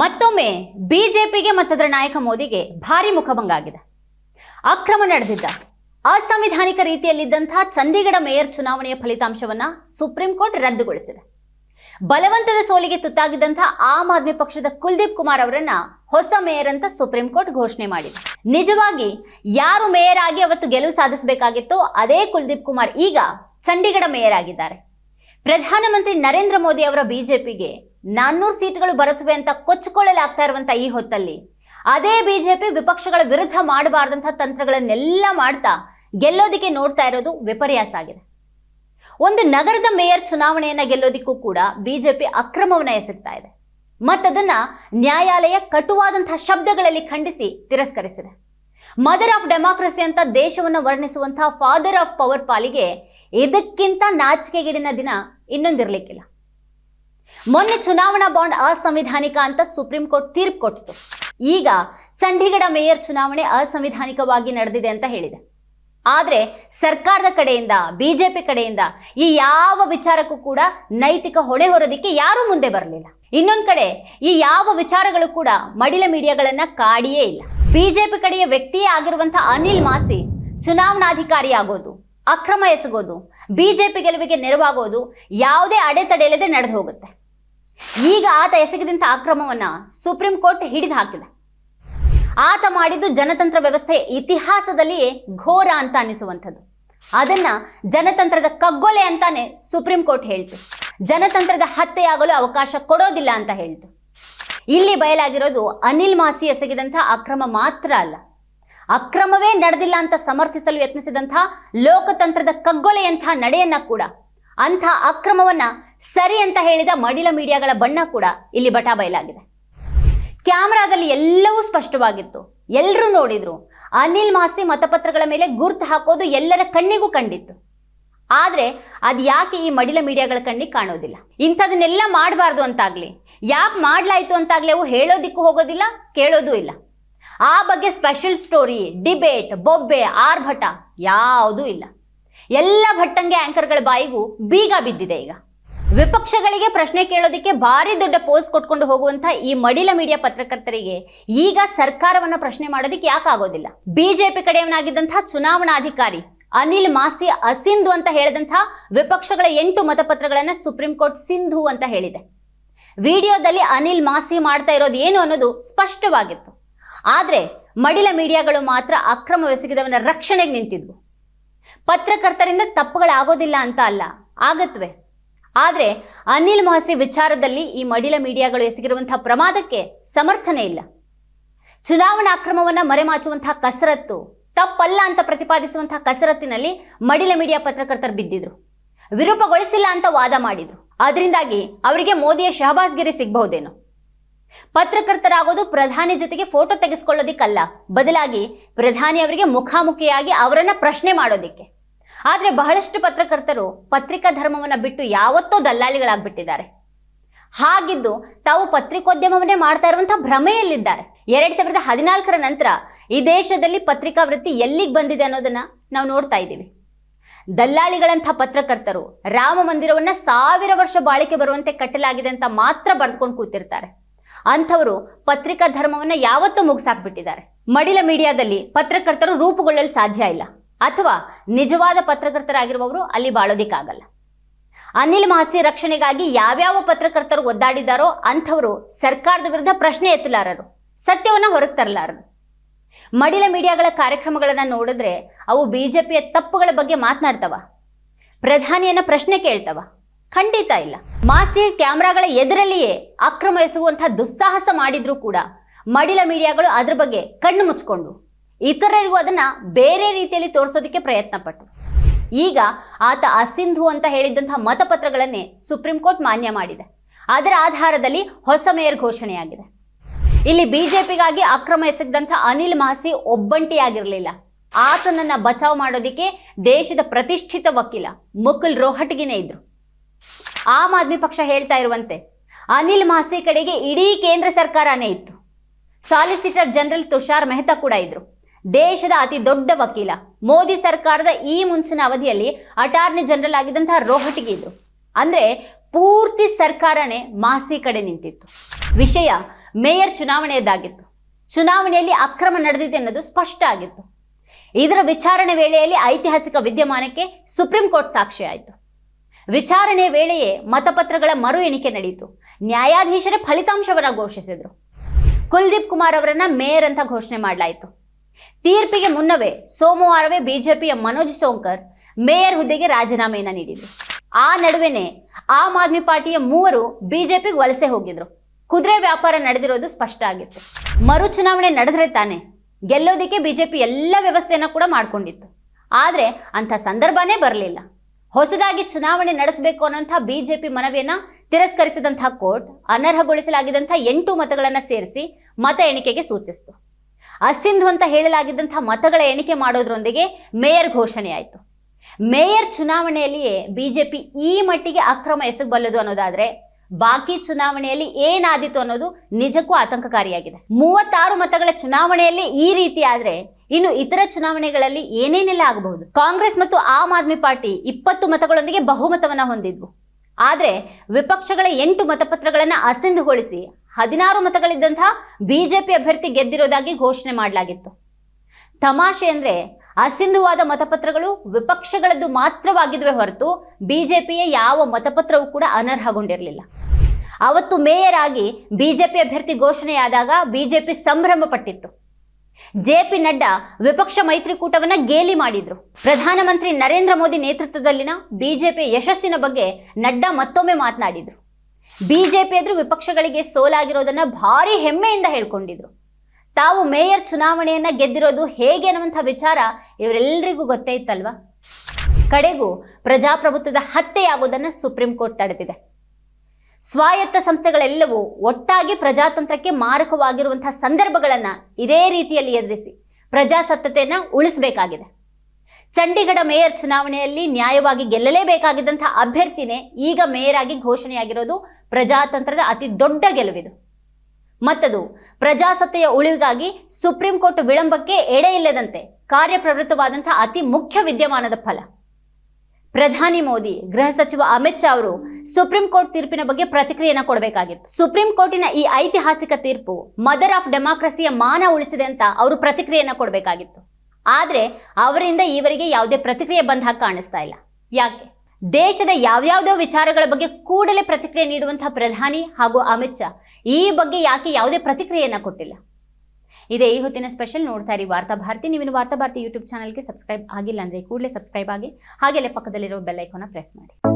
ಮತ್ತೊಮ್ಮೆ ಬಿಜೆಪಿಗೆ ಮತ್ತದರ ನಾಯಕ ಮೋದಿಗೆ ಭಾರಿ ಮುಖಭಂಗ ಆಗಿದೆ ಅಕ್ರಮ ನಡೆದಿದ್ದ ಅಸಂವಿಧಾನಿಕ ರೀತಿಯಲ್ಲಿದ್ದಂತಹ ಚಂಡೀಗಢ ಮೇಯರ್ ಚುನಾವಣೆಯ ಫಲಿತಾಂಶವನ್ನ ಸುಪ್ರೀಂ ಕೋರ್ಟ್ ರದ್ದುಗೊಳಿಸಿದೆ. ಬಲವಂತದ ಸೋಲಿಗೆ ತುತ್ತಾಗಿದ್ದಂತಹ ಆಮ್ ಆದ್ಮಿ ಪಕ್ಷದ ಕುಲ್ದೀಪ್ ಕುಮಾರ್ ಅವರನ್ನ ಹೊಸ ಮೇಯರ್ ಅಂತ ಸುಪ್ರೀಂ ಕೋರ್ಟ್ ಘೋಷಣೆ ಮಾಡಿದೆ. ನಿಜವಾಗಿ ಯಾರು ಮೇಯರ್ ಆಗಿ ಅವತ್ತು ಗೆಲುವು ಸಾಧಿಸಬೇಕಾಗಿತ್ತೋ ಅದೇ ಕುಲ್ದೀಪ್ ಕುಮಾರ್ ಈಗ ಚಂಡೀಗಢ ಮೇಯರ್ ಆಗಿದ್ದಾರೆ. ಪ್ರಧಾನಮಂತ್ರಿ ನರೇಂದ್ರ ಮೋದಿ ಅವರ ಬಿಜೆಪಿಗೆ ನಾನ್ನೂರು ಸೀಟ್ಗಳು ಬರುತ್ತವೆ ಅಂತ ಕೊಚ್ಚಿಕೊಳ್ಳಲಾಗ್ತಾ ಇರುವಂತ ಈ ಹೊತ್ತಲ್ಲಿ. ಅದೇ ಬಿಜೆಪಿ ವಿಪಕ್ಷಗಳ ವಿರುದ್ಧ ಮಾಡಬಾರ್ದಂತಹ ತಂತ್ರಗಳನ್ನೆಲ್ಲ ಮಾಡ್ತಾ ಗೆಲ್ಲೋದಿಕ್ಕೆ ನೋಡ್ತಾ ಇರೋದು ವಿಪರ್ಯಾಸ ಆಗಿದೆ. ಒಂದು ನಗರದ ಮೇಯರ್ ಚುನಾವಣೆಯನ್ನ ಗೆಲ್ಲೋದಿಕ್ಕೂ ಕೂಡ ಬಿಜೆಪಿ ಅಕ್ರಮವನ್ನ ಎಸಗ್ತಾ ಇದೆ. ಮತ್ತದನ್ನ ನ್ಯಾಯಾಲಯ ಕಟುವಾದಂತಹ ಶಬ್ದಗಳಲ್ಲಿ ಖಂಡಿಸಿ ತಿರಸ್ಕರಿಸಿದೆ. ಮದರ್ ಆಫ್ ಡೆಮಾಕ್ರಸಿ ಅಂತ ದೇಶವನ್ನು ವರ್ಣಿಸುವಂತಹ ಫಾದರ್ ಆಫ್ ಪವರ್ ಪಾಲಿಗೆ ಇದಕ್ಕಿಂತ ನಾಚಿಕೆಗೇಡಿನ ದಿನ ಇನ್ನೊಂದಿರ್ಲಿಕ್ಕಿಲ್ಲ. ಮೊನ್ನೆ ಚುನಾವಣಾ ಬಾಂಡ್ ಅಸಂವಿಧಾನಿಕ ಅಂತ ಸುಪ್ರೀಂ ಕೋರ್ಟ್ ತೀರ್ಪು ಕೊಟ್ಟಿತು. ಈಗ ಚಂಡೀಗಢ ಮೇಯರ್ ಚುನಾವಣೆ ಅಸಂವಿಧಾನಿಕವಾಗಿ ನಡೆದಿದೆ ಅಂತ ಹೇಳಿದೆ. ಆದರೆ ಸರ್ಕಾರದ ಕಡೆಯಿಂದ, ಬಿಜೆಪಿ ಕಡೆಯಿಂದ ಈ ಯಾವ ವಿಚಾರಕ್ಕೂ ಕೂಡ ನೈತಿಕ ಹೊಣೆ ಹೊರೋದಿಕ್ಕೆ ಯಾರೂ ಮುಂದೆ ಬರಲಿಲ್ಲ. ಇನ್ನೊಂದು ಕಡೆ ಈ ಯಾವ ವಿಚಾರಗಳು ಕೂಡ ಮಡಿಲ ಮೀಡಿಯಾಗಳನ್ನ ಕಾಡಿಯೇ ಇಲ್ಲ. ಬಿಜೆಪಿ ಕಡೆಯ ವ್ಯಕ್ತಿಯೇ ಆಗಿರುವಂತಹ ಅನಿಲ್ ಮಾಸಿ ಚುನಾವಣಾಧಿಕಾರಿ ಆಗೋದು ಅಕ್ರಮ ಎಸಗೋದು, ಬಿಜೆಪಿ ಗೆಲುವಿಗೆ ನೆರವಾಗೋದು ಯಾವುದೇ ಅಡೆತಡೆ ನಡೆದು ಹೋಗುತ್ತೆ. ಈಗ ಆತ ಎಸಗಿದಂಥ ಅಕ್ರಮವನ್ನು ಸುಪ್ರೀಂ ಕೋರ್ಟ್ ಹಿಡಿದು ಹಾಕಿದೆ. ಆತ ಮಾಡಿದ್ದು ಜನತಂತ್ರ ವ್ಯವಸ್ಥೆಯ ಇತಿಹಾಸದಲ್ಲಿಯೇ ಘೋರ ಅಂತ ಅನಿಸುವಂಥದ್ದು ಅದನ್ನ ಜನತಂತ್ರದ ಕಗ್ಗೊಲೆ ಅಂತಾನೆ ಸುಪ್ರೀಂ ಕೋರ್ಟ್ ಹೇಳ್ತು. ಜನತಂತ್ರದ ಹತ್ಯೆಯಾಗಲು ಅವಕಾಶ ಕೊಡೋದಿಲ್ಲ ಅಂತ ಹೇಳ್ತು. ಇಲ್ಲಿ ಬಯಲಾಗಿರೋದು ಅನಿಲ್ ಮಾಸಿ ಎಸಗಿದಂಥ ಅಕ್ರಮ ಮಾತ್ರ ಅಲ್ಲ. ಅಕ್ರಮವೇ ನಡೆದಿಲ್ಲ ಅಂತ ಸಮರ್ಥಿಸಲು ಯತ್ನಿಸಿದಂಥ ಲೋಕತಂತ್ರದ ಕಗ್ಗೊಲೆಯಂಥ ನಡೆಯನ್ನ ಕೂಡ, ಅಂಥ ಅಕ್ರಮವನ್ನ ಸರಿ ಅಂತ ಹೇಳಿದ ಮಡಿಲ ಮೀಡಿಯಾಗಳ ಬಣ್ಣ ಕೂಡ ಇಲ್ಲಿ ಬಟಾ ಬಯಲಾಗಿದೆ. ಕ್ಯಾಮ್ರಾದಲ್ಲಿ ಎಲ್ಲವೂ ಸ್ಪಷ್ಟವಾಗಿತ್ತು. ಎಲ್ಲರೂ ನೋಡಿದ್ರು. ಅನಿಲ್ ಮಾಸಿ ಮತಪತ್ರಗಳ ಮೇಲೆ ಗುರ್ತು ಹಾಕೋದು ಎಲ್ಲರ ಕಣ್ಣಿಗೂ ಕಂಡಿತ್ತು. ಆದ್ರೆ ಅದು ಯಾಕೆ ಈ ಮಡಿಲ ಮೀಡಿಯಾಗಳ ಕಣ್ಣಿಗೆ ಕಾಣೋದಿಲ್ಲ? ಇಂಥದನ್ನೆಲ್ಲ ಮಾಡಬಾರ್ದು ಅಂತಾಗ್ಲಿ. ಯಾಕೆ ಮಾಡ್ಲಾಯ್ತು ಅಂತಾಗ್ಲಿ ಅವು ಹೇಳೋದಿಕ್ಕೂ ಹೋಗೋದಿಲ್ಲ, ಕೇಳೋದೂ ಇಲ್ಲ. ಆ ಬಗ್ಗೆ ಸ್ಪೆಷಲ್ ಸ್ಟೋರಿ ಡಿಬೇಟ್ ಬೊಬ್ಬೆ, ಆರ್ಭಟ ಯಾವುದೂ ಇಲ್ಲ. ಎಲ್ಲ ಭಟ್ಟಂಗೆ ಆಂಕರ್ಗಳ ಬಾಯಿಗೂ ಬೀಗ ಬಿದ್ದಿದೆ ಈಗ. ವಿಪಕ್ಷಗಳಿಗೆ ಪ್ರಶ್ನೆ ಕೇಳೋದಕ್ಕೆ ಭಾರಿ ದೊಡ್ಡ ಪೋಸ್ ಕೊಟ್ಕೊಂಡು ಹೋಗುವಂತ ಈ ಮಡಿಲ ಮೀಡಿಯಾ ಪತ್ರಕರ್ತರಿಗೆ ಈಗ ಸರ್ಕಾರವನ್ನ ಪ್ರಶ್ನೆ ಮಾಡೋದಕ್ಕೆ ಯಾಕಾಗೋದಿಲ್ಲ ಬಿಜೆಪಿ ಕಡೆಯವನಾಗಿದ್ದಂಥ ಚುನಾವಣಾಧಿಕಾರಿ ಅನಿಲ್ ಮಾಸಿ ಅಸಿಂಧು ಅಂತ ಹೇಳಿದಂತಹ ವಿಪಕ್ಷಗಳ ಎಂಟು ಮತಪತ್ರಗಳನ್ನ ಸುಪ್ರೀಂ ಕೋರ್ಟ್ ಸಿಂಧು ಅಂತ ಹೇಳಿದೆ. ವಿಡಿಯೋದಲ್ಲಿ ಅನಿಲ್ ಮಾಸಿ ಮಾಡ್ತಾ ಇರೋದು ಏನು ಅನ್ನೋದು ಸ್ಪಷ್ಟವಾಗಿತ್ತು. ಆದ್ರೆ ಮಡಿಲ ಮೀಡಿಯಾಗಳು ಮಾತ್ರ ಅಕ್ರಮ ಎಸಗಿದವನ ರಕ್ಷಣೆಗೆ ನಿಂತಿದ್ವು. ಪತ್ರಕರ್ತರಿಂದ ತಪ್ಪುಗಳಾಗೋದಿಲ್ಲ ಅಂತ ಅಲ್ಲ, ಆಗತ್ವೆ. ಆದರೆ ಅನಿಲ್ ಮಹಸಿ ವಿಚಾರದಲ್ಲಿ ಈ ಮಡಿಲ ಮೀಡಿಯಾಗಳು ಎಸಗಿರುವಂತಹ ಪ್ರಮಾದಕ್ಕೆ ಸಮರ್ಥನೆ ಇಲ್ಲ. ಚುನಾವಣಾ ಅಕ್ರಮವನ್ನ ಮರೆಮಾಚುವಂತಹ ಕಸರತ್ತು, ತಪ್ಪಲ್ಲ ಅಂತ ಪ್ರತಿಪಾದಿಸುವಂತಹ ಕಸರತ್ತಿನಲ್ಲಿ ಮಡಿಲ ಮೀಡಿಯಾ ಪತ್ರಕರ್ತರು ಬಿದ್ದಿದ್ರು. ವಿರೂಪಗೊಳಿಸಿಲ್ಲ ಅಂತ ವಾದ ಮಾಡಿದ್ರು. ಅದರಿಂದಾಗಿ ಅವರಿಗೆ ಮೋದಿಯ ಶಹಬಾಸ್ಗಿರಿ ಸಿಗಬಹುದೇನೋ. ಪತ್ರಕರ್ತರಾಗೋದು ಪ್ರಧಾನಿ ಜೊತೆಗೆ ಫೋಟೋ ತೆಗೆಸ್ಕೊಳ್ಳೋದಿಕ್ಕಲ್ಲ. ಬದಲಾಗಿ ಪ್ರಧಾನಿ ಅವರಿಗೆ ಮುಖಾಮುಖಿಯಾಗಿ ಅವರನ್ನ ಪ್ರಶ್ನೆ ಮಾಡೋದಿಕ್ಕೆ. ಆದ್ರೆ ಬಹಳಷ್ಟು ಪತ್ರಕರ್ತರು ಪತ್ರಿಕಾ ಧರ್ಮವನ್ನ ಬಿಟ್ಟು ಯಾವತ್ತೋ ದಲ್ಲಾಳಿಗಳಾಗ್ಬಿಟ್ಟಿದ್ದಾರೆ. ಹಾಗಿದ್ದು ತಾವು ಪತ್ರಿಕೋದ್ಯಮವನ್ನೇ ಮಾಡ್ತಾ ಇರುವಂತಹ ಭ್ರಮೆಯಲ್ಲಿದ್ದಾರೆ. ಎರಡ್ ಸಾವಿರದ ಹದಿನಾಲ್ಕರ ನಂತರ ಈ ದೇಶದಲ್ಲಿ ಪತ್ರಿಕಾ ವೃತ್ತಿ ಎಲ್ಲಿಗೆ ಬಂದಿದೆ ಅನ್ನೋದನ್ನ ನಾವು ನೋಡ್ತಾ ಇದ್ದೀವಿ. ದಲ್ಲಾಳಿಗಳಂಥ ಪತ್ರಕರ್ತರು ರಾಮ ಮಂದಿರವನ್ನ ಸಾವಿರ ವರ್ಷ ಬಾಳಿಕೆ ಬರುವಂತೆ ಕಟ್ಟಲಾಗಿದೆ ಅಂತ ಮಾತ್ರ ಬರೆದುಕೊಂಡು ಕೂತಿರ್ತಾರೆ. ಅಂಥವರು ಪತ್ರಿಕಾ ಧರ್ಮವನ್ನ ಯಾವತ್ತೂ ಮುಗಿಸಾಕ್ಬಿಟ್ಟಿದ್ದಾರೆ. ಮಡಿಲ ಮೀಡಿಯಾದಲ್ಲಿ ಪತ್ರಕರ್ತರು ರೂಪುಗೊಳ್ಳಲು ಸಾಧ್ಯ ಇಲ್ಲ. ಅಥವಾ ನಿಜವಾದ ಪತ್ರಕರ್ತರಾಗಿರುವವರು ಅಲ್ಲಿ ಬಾಳೋದಿಕ್ಕಾಗಲ್ಲ. ಅನಿಲ್ ಮಹಸಿ ರಕ್ಷಣೆಗಾಗಿ ಯಾವ್ಯಾವ ಪತ್ರಕರ್ತರು ಒದ್ದಾಡಿದ್ದಾರೋ ಅಂಥವರು ಸರ್ಕಾರದ ವಿರುದ್ಧ ಪ್ರಶ್ನೆ ಎತ್ತಲಾರರು, ಸತ್ಯವನ್ನ ಹೊರಗೆ ತರಲಾರರು. ಮಡಿಲ ಮೀಡಿಯಾಗಳ ಕಾರ್ಯಕ್ರಮಗಳನ್ನು ನೋಡಿದ್ರೆ ಅವು ಬಿಜೆಪಿಯ ತಪ್ಪುಗಳ ಬಗ್ಗೆ ಮಾತನಾಡ್ತವ. ಪ್ರಧಾನಿಯನ್ನ ಪ್ರಶ್ನೆ ಕೇಳ್ತವ. ಖಂಡಿತ ಇಲ್ಲ. ಮಾಸಿ ಕ್ಯಾಮ್ರಾಗಳ ಎದುರಲ್ಲಿಯೇ ಅಕ್ರಮ ಎಸಗುವಂತಹ ದುಸ್ಸಾಹಸ ಮಾಡಿದ್ರೂ ಕೂಡ ಮಡಿಲ ಮೀಡಿಯಾಗಳು ಅದ್ರ ಬಗ್ಗೆ ಕಣ್ಣು ಮುಚ್ಕೊಂಡು ಇತರರಿಗೂ ಅದನ್ನ ಬೇರೆ ರೀತಿಯಲ್ಲಿ ತೋರಿಸೋದಕ್ಕೆ ಪ್ರಯತ್ನ ಪಟ್ಟರು ಈಗ ಆತ ಅಸಿಂಧು ಅಂತ ಹೇಳಿದ್ದಂತಹ ಮತಪತ್ರಗಳನ್ನೇ ಸುಪ್ರೀಂ ಕೋರ್ಟ್ ಮಾನ್ಯ ಮಾಡಿದೆ. ಅದರ ಆಧಾರದಲ್ಲಿ ಹೊಸ ಮೇಯರ್ ಘೋಷಣೆಯಾಗಿದೆ. ಇಲ್ಲಿ ಬಿಜೆಪಿಗಾಗಿ ಅಕ್ರಮ ಎಸಗಿದಂಥ ಅನಿಲ್ ಮಹಸಿ ಒಬ್ಬಂಟಿಯಾಗಿರಲಿಲ್ಲ. ಆತನನ್ನ ಬಚಾವ್ ಮಾಡೋದಿಕ್ಕೆ ದೇಶದ ಪ್ರತಿಷ್ಠಿತ ವಕೀಲ ಮುಕುಲ್ ರೋಹಟ್ಗಿನೇ ಇದ್ರು. ಆಮ್ ಆದ್ಮಿ ಪಕ್ಷ ಹೇಳ್ತಾ ಇರುವಂತೆ, ಅನಿಲ್ ಮಾಸೆ ಕಡೆಗೆ ಇಡೀ ಕೇಂದ್ರ ಸರ್ಕಾರನೇ ಇತ್ತು. ಸಾಲಿಸಿಟರ್ ಜನರಲ್ ತುಷಾರ್ ಮೆಹ್ತಾ ಕೂಡ ಇದ್ರು. ದೇಶದ ಅತಿ ದೊಡ್ಡ ವಕೀಲ, ಮೋದಿ ಸರ್ಕಾರದ ಈ ಮುಂಚಿನ ಅವಧಿಯಲ್ಲಿ ಅಟಾರ್ನಿ ಜನರಲ್ ಆಗಿದ್ದಂತಹ ರೋಹಟಿಗೆ ಇದ್ರು. ಅಂದ್ರೆ ಪೂರ್ತಿ ಸರ್ಕಾರನೇ ಮಾಸಿ ಕಡೆ ನಿಂತಿತ್ತು. ವಿಷಯ ಮೇಯರ್ ಚುನಾವಣೆಯದ್ದಾಗಿತ್ತು. ಚುನಾವಣೆಯಲ್ಲಿ ಅಕ್ರಮ ನಡೆದಿದೆ ಅನ್ನೋದು ಸ್ಪಷ್ಟ ಆಗಿತ್ತು. ಇದರ ವಿಚಾರಣೆ ವೇಳೆಯಲ್ಲಿ ಐತಿಹಾಸಿಕ ವಿದ್ಯಮಾನಕ್ಕೆ ಸುಪ್ರೀಂ ಕೋರ್ಟ್ ಸಾಕ್ಷಿಯಾಯಿತು ವಿಚಾರಣೆ ವೇಳೆಯೇ ಮತಪತ್ರಗಳ ಮರು ಎಣಿಕೆ ನಡೆಯಿತು. ನ್ಯಾಯಾಧೀಶರೇ ಫಲಿತಾಂಶವನ್ನು ಘೋಷಿಸಿದ್ರು. ಕುಲ್ದೀಪ್ ಕುಮಾರ್ ಅವರನ್ನ ಮೇಯರ್ ಅಂತ ಘೋಷಣೆ ಮಾಡಲಾಯಿತು. ತೀರ್ಪಿಗೆ ಮುನ್ನವೇ ಸೋಮವಾರವೇ ಬಿಜೆಪಿಯ ಮನೋಜ್ ಸೋಂಕರ್ ಮೇಯರ್ ಹುದ್ದೆಗೆ ರಾಜೀನಾಮೆಯನ್ನ ನೀಡಿದ್ರು. ಆ ನಡುವೆನೆ ಆಮ್ ಆದ್ಮಿ ಪಾರ್ಟಿಯ ಮೂವರು ಬಿಜೆಪಿಗೆ ವಲಸೆ ಹೋಗಿದ್ರು. ಕುದುರೆ ವ್ಯಾಪಾರ ನಡೆದಿರೋದು ಸ್ಪಷ್ಟ ಆಗಿತ್ತು. ಮರು ಚುನಾವಣೆ ನಡೆದ್ರೆ ತಾನೆ ಗೆಲ್ಲೋದಿಕ್ಕೆ ಬಿಜೆಪಿ ಎಲ್ಲ ವ್ಯವಸ್ಥೆಯನ್ನು ಕೂಡ ಮಾಡ್ಕೊಂಡಿತ್ತು. ಆದ್ರೆ ಅಂಥ ಸಂದರ್ಭನೇ ಬರಲಿಲ್ಲ. ಹೊಸದಾಗಿ ಚುನಾವಣೆ ನಡೆಸಬೇಕು ಅನ್ನೋಂಥ ಬಿಜೆಪಿ ಮನವಿಯನ್ನ ತಿರಸ್ಕರಿಸಿದಂತಹ ಕೋರ್ಟ್ ಅನರ್ಹಗೊಳಿಸಲಾಗಿದ್ದಂಥ ಎಂಟು ಮತಗಳನ್ನ ಸೇರಿಸಿ ಮತ ಎಣಿಕೆಗೆ ಸೂಚಿಸಿತು. ಅಸಿಂಧು ಅಂತ ಹೇಳಲಾಗಿದ್ದಂಥ ಮತಗಳ ಎಣಿಕೆ ಮಾಡೋದ್ರೊಂದಿಗೆ ಮೇಯರ್ ಘೋಷಣೆಯಾಯಿತು ಮೇಯರ್ ಚುನಾವಣೆಯಲ್ಲಿಯೇ ಬಿಜೆಪಿ ಈ ಮಟ್ಟಿಗೆ ಅಕ್ರಮ ಎಸಗಬಲ್ಲದು ಅನ್ನೋದಾದ್ರೆ ಬಾಕಿ ಚುನಾವಣೆಯಲ್ಲಿ ಏನಾದೀತು ಅನ್ನೋದು ನಿಜಕ್ಕೂ ಆತಂಕಕಾರಿಯಾಗಿದೆ. ಮೂವತ್ತಾರು ಮತಗಳ ಚುನಾವಣೆಯಲ್ಲಿ ಈ ರೀತಿ ಆದ್ರೆ ಇನ್ನು ಇತರ ಚುನಾವಣೆಗಳಲ್ಲಿ ಏನೇನೆಲ್ಲ ಆಗಬಹುದು? ಕಾಂಗ್ರೆಸ್ ಮತ್ತು ಆಮ್ ಆದ್ಮಿ ಪಾರ್ಟಿ ಇಪ್ಪತ್ತು ಮತಗಳೊಂದಿಗೆ ಬಹುಮತವನ್ನ ಹೊಂದಿದ್ವು. ಆದ್ರೆ ವಿಪಕ್ಷಗಳ ಎಂಟು ಮತಪತ್ರಗಳನ್ನ ಅಸಿಂಧುಗೊಳಿಸಿ ಹದಿನಾರು ಮತಗಳಿದ್ದಂತಹ ಬಿಜೆಪಿ ಅಭ್ಯರ್ಥಿ ಗೆದ್ದಿರೋದಾಗಿ ಘೋಷಣೆ ಮಾಡಲಾಗಿತ್ತು. ತಮಾಷೆ ಅಂದ್ರೆ ಅಸಿಂಧುವಾದ ಮತಪತ್ರಗಳು ವಿಪಕ್ಷಗಳದ್ದು ಮಾತ್ರವಾಗಿದ್ವೆ ಹೊರತು ಬಿಜೆಪಿಯ ಯಾವ ಮತಪತ್ರವೂ ಕೂಡ ಅನರ್ಹಗೊಂಡಿರಲಿಲ್ಲ. ಅವತ್ತು ಮೇಯರ್ ಆಗಿ ಬಿಜೆಪಿ ಅಭ್ಯರ್ಥಿ ಘೋಷಣೆಯಾದಾಗ ಬಿಜೆಪಿ ಸಂಭ್ರಮ ಪಟ್ಟಿತ್ತು ಜೆ ಪಿ ನಡ್ಡಾ ವಿಪಕ್ಷ ಮೈತ್ರಿಕೂಟವನ್ನ ಗೇಲಿ ಮಾಡಿದ್ರು. ಪ್ರಧಾನಮಂತ್ರಿ ನರೇಂದ್ರ ಮೋದಿ ನೇತೃತ್ವದಲ್ಲಿನ ಬಿಜೆಪಿ ಯಶಸ್ಸಿನ ಬಗ್ಗೆ ನಡ್ಡಾ ಮತ್ತೊಮ್ಮೆ ಮಾತನಾಡಿದ್ರು. ಬಿಜೆಪಿ ಎದುರು ವಿಪಕ್ಷಗಳಿಗೆ ಸೋಲಾಗಿರೋದನ್ನ ಭಾರಿ ಹೆಮ್ಮೆಯಿಂದ ಹೇಳ್ಕೊಂಡಿದ್ರು. ತಾವು ಮೇಯರ್ ಚುನಾವಣೆಯನ್ನ ಗೆದ್ದಿರೋದು ಹೇಗೆ ಅನ್ನುವಂಥ ವಿಚಾರ ಇವರೆಲ್ಲರಿಗೂ ಗೊತ್ತೇ ಇತ್ತಲ್ವಾ? ಕಡೆಗೂ ಪ್ರಜಾಪ್ರಭುತ್ವದ ಹತ್ಯೆಯಾಗೋದನ್ನ ಸುಪ್ರೀಂ ಕೋರ್ಟ್ ತಡೆದಿದೆ. ಸ್ವಾಯತ್ತ ಸಂಸ್ಥೆಗಳೆಲ್ಲವೂ ಒಟ್ಟಾಗಿ ಪ್ರಜಾತಂತ್ರಕ್ಕೆ ಮಾರಕವಾಗಿರುವಂತಹ ಸಂದರ್ಭಗಳನ್ನ ಇದೇ ರೀತಿಯಲ್ಲಿ ಎದುರಿಸಿ ಪ್ರಜಾಸತ್ತತೆಯನ್ನು ಉಳಿಸಬೇಕಾಗಿದೆ. ಚಂಡೀಗಢ ಮೇಯರ್ ಚುನಾವಣೆಯಲ್ಲಿ ನ್ಯಾಯವಾಗಿ ಗೆಲ್ಲಲೇಬೇಕಾಗಿದ್ದಂಥ ಅಭ್ಯರ್ಥಿನೇ ಈಗ ಮೇಯರ್ ಆಗಿ ಘೋಷಣೆಯಾಗಿರೋದು ಪ್ರಜಾತಂತ್ರದ ಅತಿ ದೊಡ್ಡ ಗೆಲುವಿದು. ಮತ್ತದು, ಪ್ರಜಾಸತ್ತೆಯ ಉಳಿವಿಗಾಗಿ ಸುಪ್ರೀಂ ಕೋರ್ಟ್ ವಿಳಂಬಕ್ಕೆ ಎಡೆ ಇಲ್ಲದಂತೆ ಕಾರ್ಯಪ್ರವೃತ್ತವಾದಂತಹ ಅತಿ ಮುಖ್ಯ ವಿದ್ಯಮಾನದ ಫಲ. ಪ್ರಧಾನಿ ಮೋದಿ, ಗೃಹ ಸಚಿವ ಅಮಿತ್ ಶಾ ಅವರು ಸುಪ್ರೀಂ ಕೋರ್ಟ್ ತೀರ್ಪಿನ ಬಗ್ಗೆ ಪ್ರತಿಕ್ರಿಯೆಯನ್ನು ಕೊಡಬೇಕಾಗಿತ್ತು. ಸುಪ್ರೀಂ ಕೋರ್ಟಿನ ಈ ಐತಿಹಾಸಿಕ ತೀರ್ಪು ಮದರ್ ಆಫ್ ಡೆಮಾಕ್ರಸಿಯ ಮಾನ ಉಳಿಸಿದೆ ಅಂತ ಅವರು ಪ್ರತಿಕ್ರಿಯೆಯನ್ನು ಕೊಡಬೇಕಾಗಿತ್ತು. ಆದರೆ ಅವರಿಂದ ಈವರೆಗೆ ಯಾವುದೇ ಪ್ರತಿಕ್ರಿಯೆ ಬಂದ ಹಾಗೆ ಕಾಣಿಸ್ತಾ ಇಲ್ಲ. ಯಾಕೆ? ದೇಶದ ಯಾವ್ಯಾವುದೋ ವಿಚಾರಗಳ ಬಗ್ಗೆ ಕೂಡಲೇ ಪ್ರತಿಕ್ರಿಯೆ ನೀಡುವಂತಹ ಪ್ರಧಾನಿ ಹಾಗೂ ಅಮಿತ್ ಶಾ ಈ ಬಗ್ಗೆ ಯಾಕೆ ಯಾವುದೇ ಪ್ರತಿಕ್ರಿಯೆಯನ್ನ ಕೊಟ್ಟಿಲ್ಲ? ಇದೇ ಈ ಹೊತ್ತಿನ ಸ್ಪೆಷಲ್ ನೋಡ್ತಾ ಇರಿ ವಾರ್ತಾ ಭಾರತಿ. ನೀವು ವಾರ್ತಾ ಭಾರತಿ ಯೂಟ್ಯೂಬ್ ಚಾನಲ್ಗೆ ಸಬ್ಸ್ಕ್ರೈಬ್ ಆಗಿಲ್ಲ ಅಂದ್ರೆ ಕೂಡಲೇ ಸಬ್ಸ್ಕ್ರೈಬ್ ಆಗಿ ಹಾಗೆಲ್ಲೇ ಪಕ್ಕದಲ್ಲಿರೋ ಬೆಲ್ ಐಕಾನ್ನ ಪ್ರೆಸ್ ಮಾಡಿ.